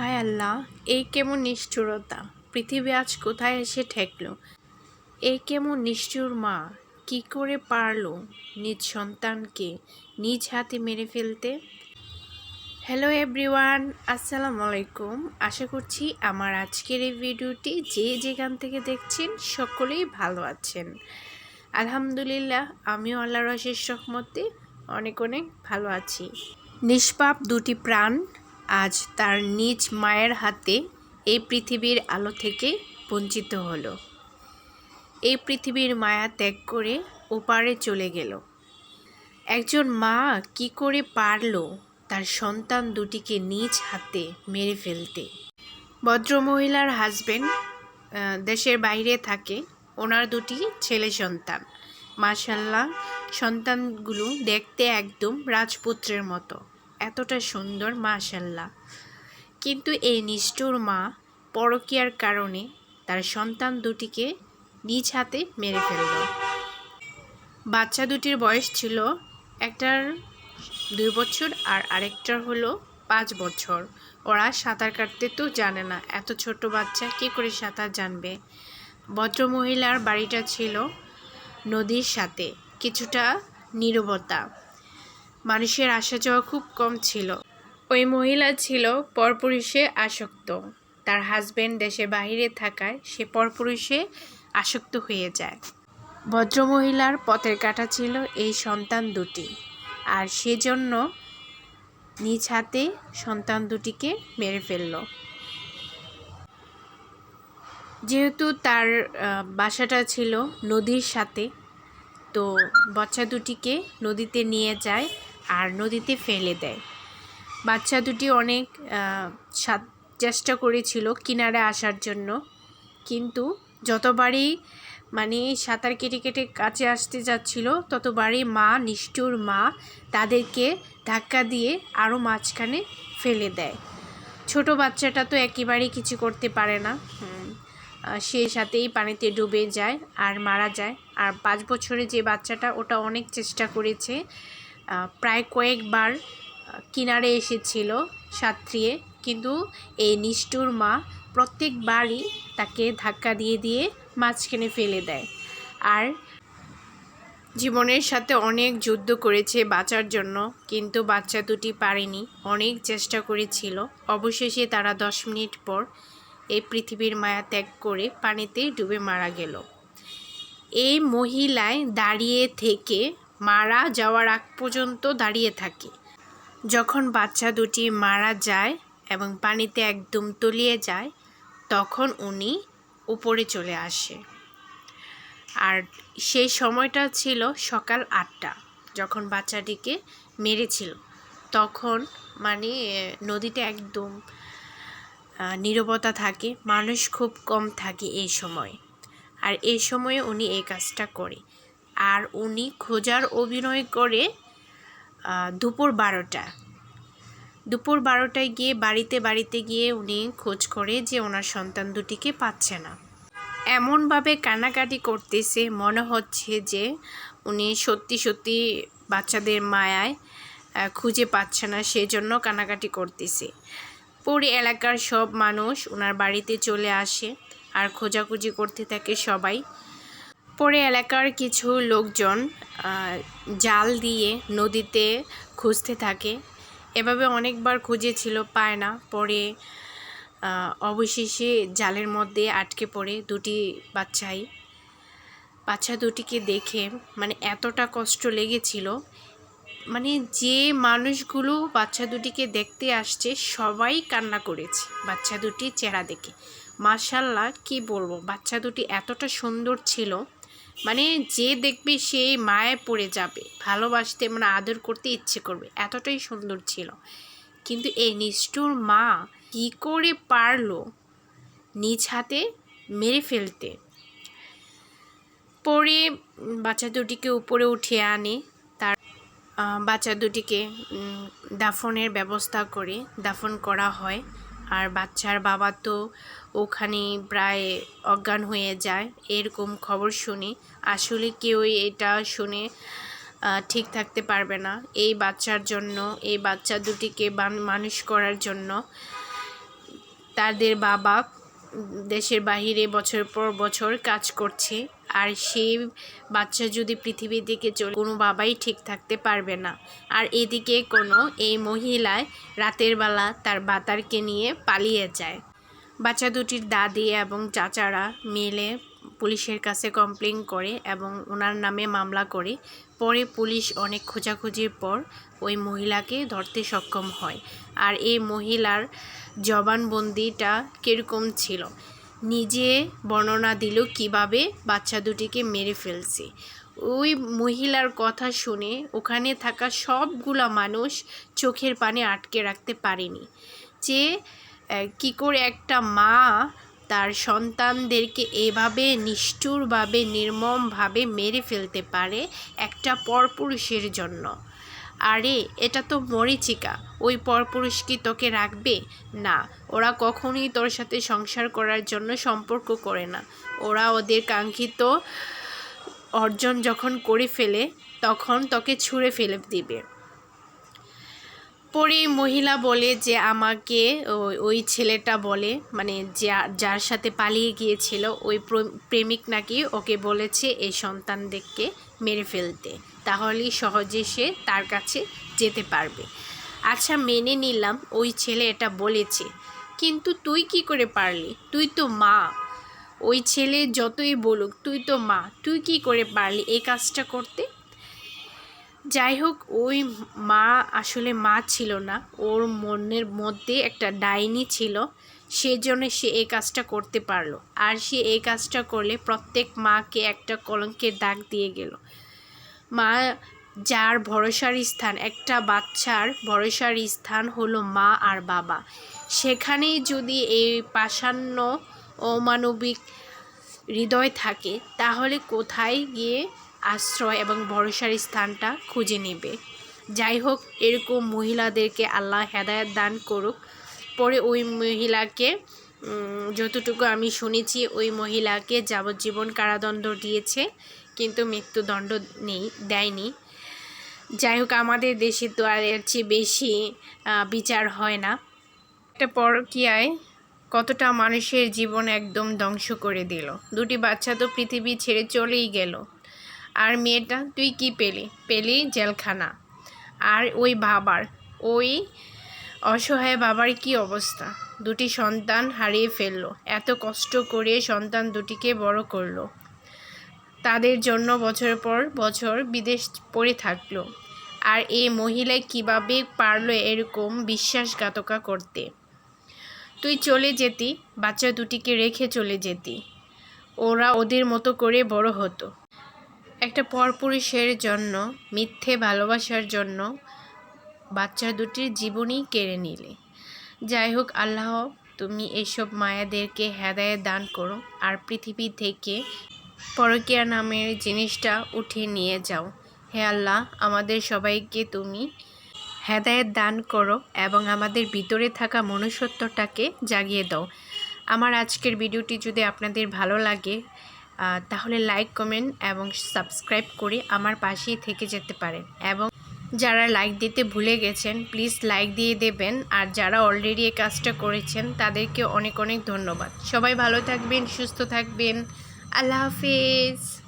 হায় আল্লাহ, এই কেমন নিষ্ঠুরতা? পৃথিবী আজ কোথায় এসে ঠেকলো? এই কেমন নিষ্ঠুর মা, কি করে পারল নিজ সন্তানকে নিজ হাতে মেরে ফেলতে? হ্যালো এভরিওয়ান আসসালামু আলাইকুম। আশা করছি আমার আজকের এই ভিডিওটি যে যেখান থেকে দেখছেন সকলেই ভালো আছেন। আলহামদুলিল্লাহ, আমিও আল্লাহর অশেষ রহমতে অনেক অনেক ভালো আছি। নিষ্পাপ দুটি প্রাণ আজ তার নিজ মায়ের হাতে এই পৃথিবীর আলো থেকে বঞ্চিত হলো। এই পৃথিবীর মায়া ত্যাগ করে ওপারে চলে গেল। একজন মা কি করে পারল তার সন্তান দুটিকে নিজ হাতে মেরে ফেলতে? ভদ্রমহিলার হাজবেন্ড দেশের বাইরে থাকে। ওনার দুটি ছেলে সন্তান। মাশাল্লাহ সন্তানগুলো দেখতে একদম রাজপুত্রের মতো। এতটা সুন্দর মাশাল্লাহ কিন্তু এই নিষ্ঠুর মা পরকীয়ার কারণে তার সন্তান দুটিকে নিজ হাতে মেরে ফেলল। বাচ্চা দুটির বয়স ছিল একটার দুই বছর আর আরেকটার হলো পাঁচ বছর। ওরা সাঁতার কাটতে তো জানে না, এত ছোট বাচ্চা কী করে সাঁতার জানবে? ভদ্রমহিলার বাড়িটা ছিল নদীর সাথে, কিছুটা নীরবতা। মানুষের আসা যাওয়া খুব কম ছিল। ওই মহিলা ছিল পরপুরুষে আসক্ত। তার হাজবেন্ড দেশে বাইরে থাকায় সে পরপুরুষে আসক্ত হয়ে যায়। ভদ্রমহিলার পথের কাটা ছিল এই সন্তান দুটি। আর সেজন্য নিজ হাতে সন্তান দুটিকে মেরে ফেলল। যেহেতু তার বাসাটা ছিল নদীর সাথে, তো বাচ্চা দুটিকে নদীতে নিয়ে যায় আর নদীতে ফেলে দেয়। বাচ্চা দুটি অনেক চেষ্টা করেছিল কিনারে আসার জন্য। কিন্তু যতবারই মানে সাঁতার কেটে কেটে কাছে আসতে যাচ্ছিল, ততবারই মা, নিষ্ঠুর মা, তাদেরকে ধাক্কা দিয়ে আরও মাঝখানে ফেলে দেয়। ছোট বাচ্চাটা তো একেবারেই কিছু করতে পারে না। সে সাথেই পানিতে ডুবে যায় আর মারা যায়। আর পাঁচ বছরে যে বাচ্চাটা, ওটা অনেক চেষ্টা করেছে। প্রায় কয়েকবার কিনারে এসেছিল সাঁতরিয়ে। কিন্তু এই নিষ্ঠুর মা প্রত্যেকবারই তাকে ধাক্কা দিয়ে দিয়ে মাঝখানে ফেলে দেয়। আর জীবনের সাথে অনেক যুদ্ধ করেছে বাঁচার জন্য, কিন্তু বাচ্চা দুটি পারেনি, অনেক চেষ্টা করেছিল। অবশেষে তারা দশ মিনিট পর এই পৃথিবীর মায়া ত্যাগ করে পানিতে ডুবে মারা গেল। এই মহিলায় দাঁড়িয়ে থেকে মারা যাওয়ার আগ পর্যন্ত দাঁড়িয়ে থাকে। যখন বাচ্চা দুটি মারা যায় এবং পানিতে একদম তলিয়ে যায়, তখন উনি উপরে চলে আসে। আর সেই সময়টা ছিল সকাল আটটা, যখন বাচ্চাটিকে মেরেছিল। তখন মানে নদীতে একদম নীরবতা থাকে, মানুষ খুব কম থাকে এই সময়। আর এই সময়ে উনি এই কাজটা করে। আর উনি খোঁজার অভিনয় করে দুপুর বারোটা। দুপুর বারোটায় গিয়ে বাড়িতে বাড়িতে গিয়ে উনি খোঁজ করে যে ওনার সন্তান দুটিকে পাচ্ছে না। এমনভাবে কান্নাকাটি করতেছে, মনে হচ্ছে যে উনি সত্যি সত্যি বাচ্চাদের মায়ায় খুঁজে পাচ্ছে না, সেজন্য কান্নাকাটি করতেছে। পরে এলাকার সব মানুষ ওনার বাড়িতে চলে আসে, আর খোঁজাখুঁজি করতে থাকে সবাই। পরে এলাকার কিছু লোকজন জাল দিয়ে নদীতে খুঁজতে থাকে। এভাবে অনেকবার খুঁজেছিল, পায় না। পরে অবশেষে জালের মধ্যে আটকে পড়ে দুটি বাচ্চাই। বাচ্চা দুটিকে দেখে মানে এতটা কষ্ট লেগেছিল। মানে যে মানুষগুলো বাচ্চা দুটিকে দেখতে আসছে, সবাই কান্না করেছে বাচ্চা দুটি চেহারা দেখে। মার্শাল্লাহ কি বলব? বাচ্চা দুটি এতটা সুন্দর ছিল। মানে যে দেখবে সে মায়ে পড়ে যাবে, ভালোবাসতে মানে আদর করতে ইচ্ছে করবে, এতটাই সুন্দর ছিল। কিন্তু এই নিষ্ঠুর মা কি করে পারল নিজ হাতে মেরে ফেলতে? পরে বাচ্চা দুটিকে উপরে উঠিয়ে আনে, তার বাচ্চা দুটিকে দাফনের ব্যবস্থা করে দাফন করা হয়। আর বাচ্চার বাবা তো ওখানে প্রায় অজ্ঞান হয়ে যায়, এরকম খবর শুনি। আসলে কেউই এটা শুনে ঠিক থাকতে পারবে না। এই বাচ্চার জন্য, এই বাচ্চা দুটিকে মানুষ করার জন্য তাদের বাবা দেশের বাহিরে বছর পর বছর কাজ করছে, আর সেই বাচ্চা যদি পৃথিবীর দিকে চলে, কোনো বাবাই ঠিক থাকতে পারবে না। আর এদিকে কোনো এই মহিলায় রাতের বেলা তার বাতারকে নিয়ে পালিয়ে যায়। বাচ্চা দুটির দাদি এবং চাচারা মিলে পুলিশের কাছে কমপ্লেন করে এবং ওনার নামে মামলা করে। পরে পুলিশ অনেক খোঁজাখুঁজির পর ওই মহিলাকে ধরতে সক্ষম হয়। আর এই মহিলার জবানবন্দিটা কীরকম ছিল? নিজে বর্ণনা দিল, কীভাবে বাচ্চা দুটিকে মেরে ফেলছে? ওই মহিলার কথা শুনে ওখানে থাকা সবগুলা মানুষ চোখের পানে আটকে রাখতে পারেনি। যে কি করে একটা মা তার সন্তানদেরকে এভাবে নিষ্ঠুরভাবে, নির্মমভাবে মেরে ফেলতে পারে একটা পরপুরুষের জন্য। আরে, এটা তো মরিচিকা, ওই পরপুরুষ কি তোকে রাখবে? না, ওরা কখনোই তোর সাথে সংসার করার জন্য সম্পর্ক করে না। ওরা ওদের কাঙ্ক্ষিত অর্জন যখন করে ফেলে, তখন তোকে ছুঁড়ে ফেলে দিবে। পরে মহিলা বলে যে আমাকে ওই- ছেলেটা বলে মানে যা- যার সাথে পালিয়ে গিয়েছিল, ওই প্রেমিক নাকি ওকে বলেছে এই সন্তানদেরকে মেরে ফেলতে। তাহলেই সহজে সে তার কাছে যেতে পারবে। আচ্ছা মেনে নিলাম, ওই ছেলে এটা বলেছে। কিন্তু তুই কি করে পারলি? তুই তো মা। ওই ছেলে যতই বলুক, তুই তো মা। তুই কি করে পারলি এই কাজটা করতে? যাই হোক ওই মা আসলে মা ছিল না। ওর মনের মধ্যে একটা ডাইনি ছিল। সেজন্য সে এই কাজটা করতে পারল। আর সে এই কাজটা করলে প্রত্যেক মাকে একটা কলঙ্কের দাগ দিয়ে গেল। মা, যার ভরসার স্থান, একটা বাচ্চার ভরসার স্থান হলো মা আর বাবা। সেখানেই যদি এই পাষাণ্য অমানবিক হৃদয় থাকে, তাহলে কোথায় গিয়ে আশ্রয় এবং ভরসার স্থানটা খুঁজে নেবে। যাই হোক, এরকম মহিলাদেরকে আল্লাহ হেদায়ত দান করুক। পরে ওই মহিলাকে যতটুকু আমি শুনেছি, ওই মহিলাকে যাবজ্জীবন কারাদণ্ড দিয়েছে, কিন্তু মৃত্যুদণ্ড নেই, দেয়নি। যাই হোক, আমাদের দেশে তো আর এর চেয়ে বেশি বিচার হয় না। একটা পরকীয়ায় কতটা মানুষের জীবন একদম ধ্বংস করে দিল। দুটি বাচ্চা তো পৃথিবী ছেড়ে চলেই গেল। আর মেয়েটা, তুই কি পেলি? পেলি জেলখানা। আর ওই বাবার, ওই অসহায় বাবার কি অবস্থা? দুটি সন্তান হারিয়ে ফেলল। এত কষ্ট করে সন্তান দুটিকে বড় করল। তাদের জন্য বছর পর বছর বিদেশ পড়ে থাকল। আর এই মহিলা কীভাবে পারল এরকম বিশ্বাসঘাতকা করতে? তুই চলে যেতি, বাচ্চা দুটিকে রেখে চলে যেতি। ওরা ওদের মতো করে বড় হতো। একটা পরপুরুষের জন্য, মিথ্যে ভালোবাসার জন্য বাচ্চা দুটির জীবনই কেড়ে নিলে। যাই হোক আল্লাহ, তুমি এসব মায়াদেরকে হেদায়েত দান করো আর পৃথিবী থেকে পরকিয়া নামের জিনিসটা উঠিয়ে নিয়ে যাও। হে আল্লাহ, আমাদের সবাইকে তুমি হেদায়েত দান করো এবং আমাদের ভিতরে থাকা মনুষ্যত্বটাকে জাগিয়ে দাও। আমার আজকের ভিডিওটি যদি আপনাদের ভালো লাগে তাহলে লাইক কমেন্ট এবং সাবস্ক্রাইব করে আমার পাশেই থেকে যেতে পারেন। এবং যারা লাইক দিতে ভুলে গেছেন প্লিজ লাইক দিয়ে দেবেন। আর যারা অলরেডি এই কাজটা করেছেন, তাদেরকে অনেক অনেক ধন্যবাদ। সবাই ভালো থাকবেন, সুস্থ থাকবেন। আল্লাহ হাফিজ।